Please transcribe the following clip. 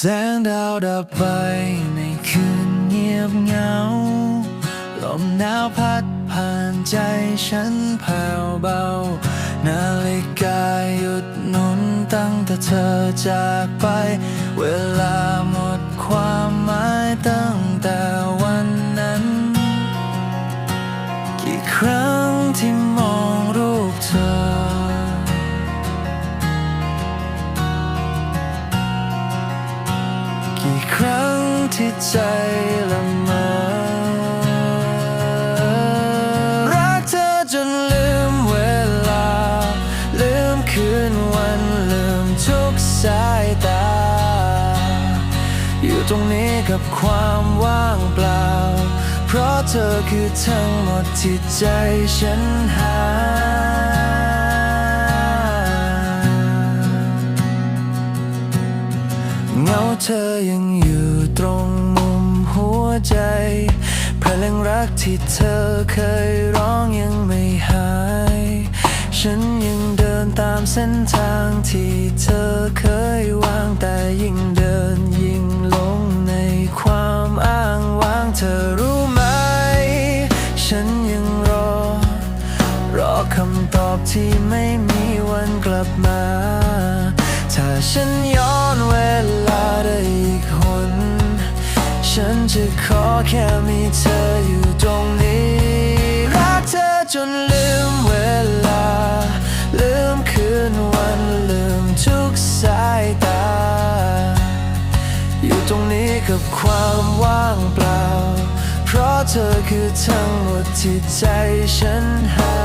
แสงดาวดับไปในคืนเงียบเหงา ลมหนาวพัดผ่านใจฉันแผ่วเบา นาฬิกาหยุดหนุนตั้งแต่เธอจากไป เวลาหมดความหมายตั้งแต่วันนั้น กี่ครั้งที่ กี่ครั้งที่ใจละเมอรักเธอจนลืมเวลา ลืมคืนวันลืมทุกสายตา อยู่ตรงนี้กับความว่างเปล่า เพราะเธอคือทั้งหมดที่ใจฉันหา เงาเธอยังอยู่ตรงมุมหัวใจเพลงรักที่เธอเคยร้องยังไม่หาย ฉันยังเดินตามเส้นทางที่เธอเคยวางแต่ยิ่งเดินยิ่งหลงในความอ้างว้างเธอรู้ไหม ฉันยังรอ รอคำตอบที่ไม่มีวันกลับมา ถ้าฉันยอน ฉันจะขอแค่มีเธออยู่ตรงนี้ รักเธอจนลืมเวลา ลืมคืนวันลืมทุกสายตา อยู่ตรงนี้กับความว่างเปล่า เพราะเธอคือทั้งหมดที่ใจฉันหา